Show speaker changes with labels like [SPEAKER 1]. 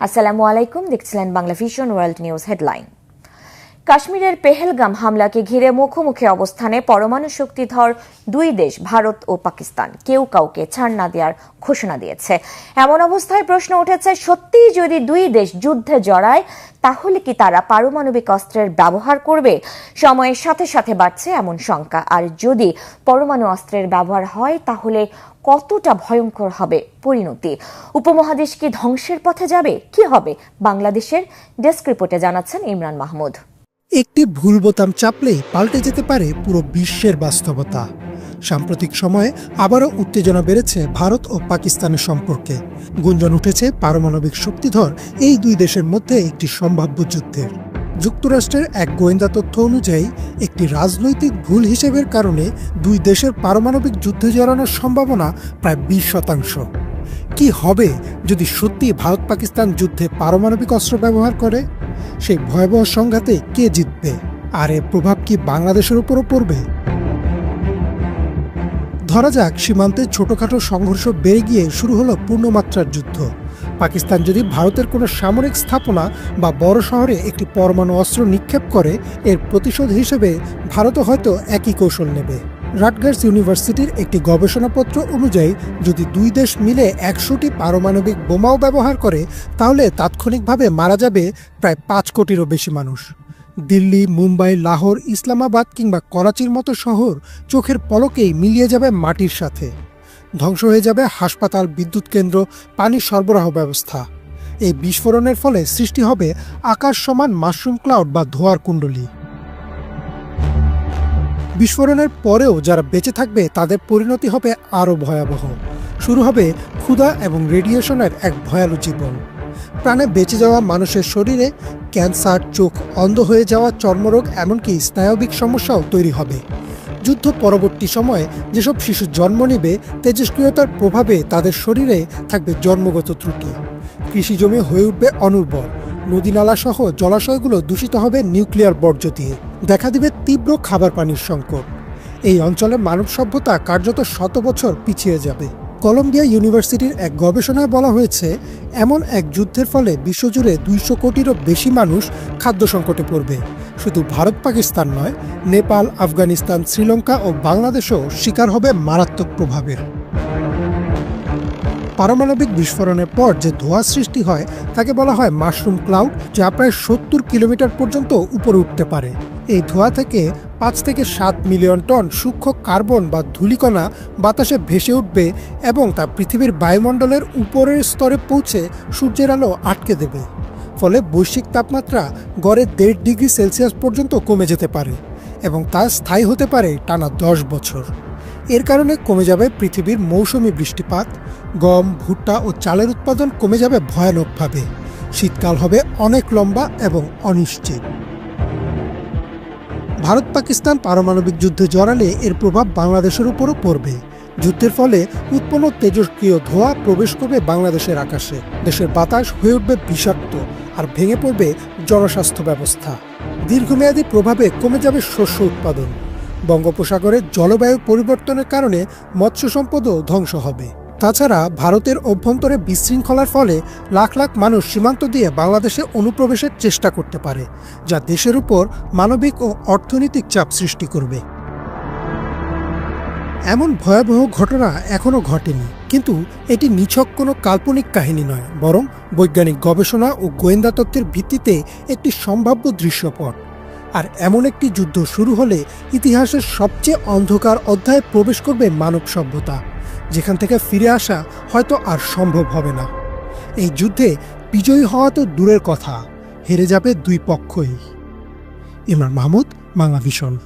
[SPEAKER 1] আসসালামু আলাইকুম দেখছিলেন Bangla Vision world news headline কাশ্মীরের পেহেলগাম হামলাকে ঘিরে মুখোমুখি অবস্থানে পরমাণু শক্তিধর দুই দেশ, ভারত ও পাকিস্তান। কেউ কাউকে ছাড় না দেওয়ার ঘোষণা দিয়েছে। এমন অবস্থায় প্রশ্ন উঠেছে, সত্যিই যদি দুই দেশ যুদ্ধে জড়ায়, তাহলে কি তারা পারমাণবিক অস্ত্রের ব্যবহার করবে? সময়ের সাথে সাথে বাড়ছে এমন শঙ্কা। আর যদি পরমাণু অস্ত্রের ব্যবহার হয়, তাহলে কতটা ভয়ঙ্কর হবে পরিণতি? উপমহাদেশ কি ধ্বংসের পথে যাবে? কি হবে? বাংলাদেশের ডেস্ক রিপোর্টে জানাচ্ছেন ইমরান মাহমুদ।
[SPEAKER 2] একটি ভুল বোতাম চাপলেই পাল্টে যেতে পারে পুরো বিশ্বের বাস্তবতা। সাম্প্রতিক সময়ে আবারও উত্তেজনা বেড়েছে ভারত ও পাকিস্তানের সম্পর্কে। গুঞ্জন উঠেছে পারমাণবিক শক্তিধর এই দুই দেশের মধ্যে একটি সম্ভাব্য যুদ্ধের। যুক্তরাষ্ট্রের এক গোয়েন্দা তথ্য অনুযায়ী, একটি রাজনৈতিক ভুল হিসেবের কারণে দুই দেশের পারমাণবিক যুদ্ধে জড়ানোর সম্ভাবনা প্রায় বিশ শতাংশ। কি হবে যদি সত্যি ভারত পাকিস্তান যুদ্ধে পারমাণবিক অস্ত্র ব্যবহার করে? সেই ভয়াবহ সংঘাতে কে জিতবে? আর এর প্রভাব কি বাংলাদেশের উপরও পড়বে? ধরা যাক, সীমান্তে ছোটখাটো সংঘর্ষ বেড়ে গিয়ে শুরু হলো পূর্ণমাত্রার যুদ্ধ। পাকিস্তান যদি ভারতের কোনো সামরিক স্থাপনা বা বড় শহরে একটি পরমাণু অস্ত্র নিক্ষেপ করে, এর প্রতিশোধ হিসেবে ভারতও হয়তো একই কৌশল নেবে। রাটগার্স ইউনিভার্সিটির একটি গবেষণাপত্র অনুযায়ী, যদি দুই দেশ মিলে একশোটি পারমাণবিক বোমাও ব্যবহার করে, তাহলে তাৎক্ষণিকভাবে মারা যাবে প্রায় পাঁচ কোটিরও বেশি মানুষ। দিল্লি, মুম্বাই, লাহোর, ইসলামাবাদ কিংবা করাচির মতো শহর চোখের পলকেই মিলিয়ে যাবে মাটির সাথে। ধ্বংস হয়ে যাবে হাসপাতাল, বিদ্যুৎ কেন্দ্র পানির সরবরাহ ব্যবস্থা। এই বিস্ফোরণের ফলে সৃষ্টি হবে আকাশ সমান মাশরুম ক্লাউড বা ধোয়ার কুণ্ডলী। বিস্ফোরণের পরেও যারা বেঁচে থাকবে, তাদের পরিণতি হবে আরও ভয়াবহ। শুরু হবে ক্ষুধা এবং রেডিয়েশনের এক ভয়ালু জীবন। প্রাণে বেঁচে যাওয়া মানুষের শরীরে ক্যান্সার, চোখ অন্ধ হয়ে যাওয়া, চর্মরোগ, এমনকি স্নায়বিক সমস্যাও তৈরি হবে। যুদ্ধ পরবর্তী সময়ে যেসব শিশু জন্ম নেবে, তেজস্ক্রিয়তার প্রভাবে তাদের শরীরে থাকবে জন্মগত ত্রুটি। কৃষি জমি হয়ে উঠবে অনুর্বর। নদীনালা সহ জলাশয়গুলো দূষিত হবে নিউক্লিয়ার বর্জ্য দিয়ে। দেখা দিবে তীব্র খাবার পানির সংকট। এই অঞ্চলে মানব সভ্যতা কার্যত শত বছর পিছিয়ে যাবে। কলম্বিয়া ইউনিভার্সিটির এক গবেষণায় বলা হয়েছে, এমন এক যুদ্ধের ফলে বিশ্বজুড়ে দুইশো কোটিরও বেশি মানুষ খাদ্য সংকটে পড়বে। শুধু ভারত, পাকিস্তান নয়, নেপাল, আফগানিস্তান, শ্রীলঙ্কা ও বাংলাদেশও শিকার হবে মারাত্মক প্রভাবের। পারমাণবিক বিস্ফোরণের পর যে ধোঁয়া সৃষ্টি হয়, তাকে বলা হয় মাশরুম ক্লাউড, যা প্রায় সত্তর কিলোমিটার পর্যন্ত উপরে উঠতে পারে। এই ধোঁয়া থেকে পাঁচ থেকে সাত মিলিয়ন টন সূক্ষ্ম কার্বন বা ধূলিকণা বাতাসে ভেসে উঠবে এবং তা পৃথিবীর বায়ুমণ্ডলের উপরের স্তরে পৌঁছে সূর্যের আলো আটকে দেবে। ফলে বৈশ্বিক তাপমাত্রা গড়ে দেড় ডিগ্রি সেলসিয়াস পর্যন্ত কমে যেতে পারে এবং তা স্থায়ী হতে পারে টানা দশ বছর। এর কারণে কমে যাবে পৃথিবীর মৌসুমি বৃষ্টিপাত, গম, ভুট্টা ও চালের উৎপাদন কমে যাবে ভয়ানকভাবে। শীতকাল হবে অনেক লম্বা এবং অনিশ্চিত। ভারত পাকিস্তান পারমাণবিক যুদ্ধে জড়ালে এর প্রভাব বাংলাদেশের উপরও পড়বে। যুদ্ধের ফলে উৎপন্ন তেজস্ক্রিয় ধোঁয়া প্রবেশ করবে বাংলাদেশের আকাশে। দেশের বাতাস হয়ে উঠবে বিষাক্ত আর ভেঙে পড়বে জনস্বাস্থ্য ব্যবস্থা। দীর্ঘমেয়াদী প্রভাবে কমে যাবে শস্য উৎপাদন। বঙ্গোপসাগরের জলবায়ু পরিবর্তনের কারণে মৎস্য সম্পদও ধ্বংস হবে। তাছাড়া ভারতের অভ্যন্তরে বিশৃঙ্খলার ফলে লাখ লাখ মানুষ সীমান্ত দিয়ে বাংলাদেশে অনুপ্রবেশের চেষ্টা করতে পারে, যা দেশের উপর মানবিক ও অর্থনৈতিক চাপ সৃষ্টি করবে। এমন ভয়াবহ ঘটনা এখনও ঘটেনি, কিন্তু এটি নিছক কোনো কাল্পনিক কাহিনী নয়, বরং বৈজ্ঞানিক গবেষণা ও গোয়েন্দা তত্ত্বের ভিত্তিতে একটি সম্ভাব্য দৃশ্যপট। আর এমন একটি যুদ্ধ শুরু হলে ইতিহাসের সবচেয়ে অন্ধকার অধ্যায়ে প্রবেশ করবে মানব সভ্যতা। যেখান থেকে ফিরে আসা হয়তো আর সম্ভব হবে না। এই যুদ্ধে বিজয়ী হওয়া তো দূরের কথা, হেরে যাবে দুই পক্ষই। ইমরান মাহমুদ, বাংলা ভিশন।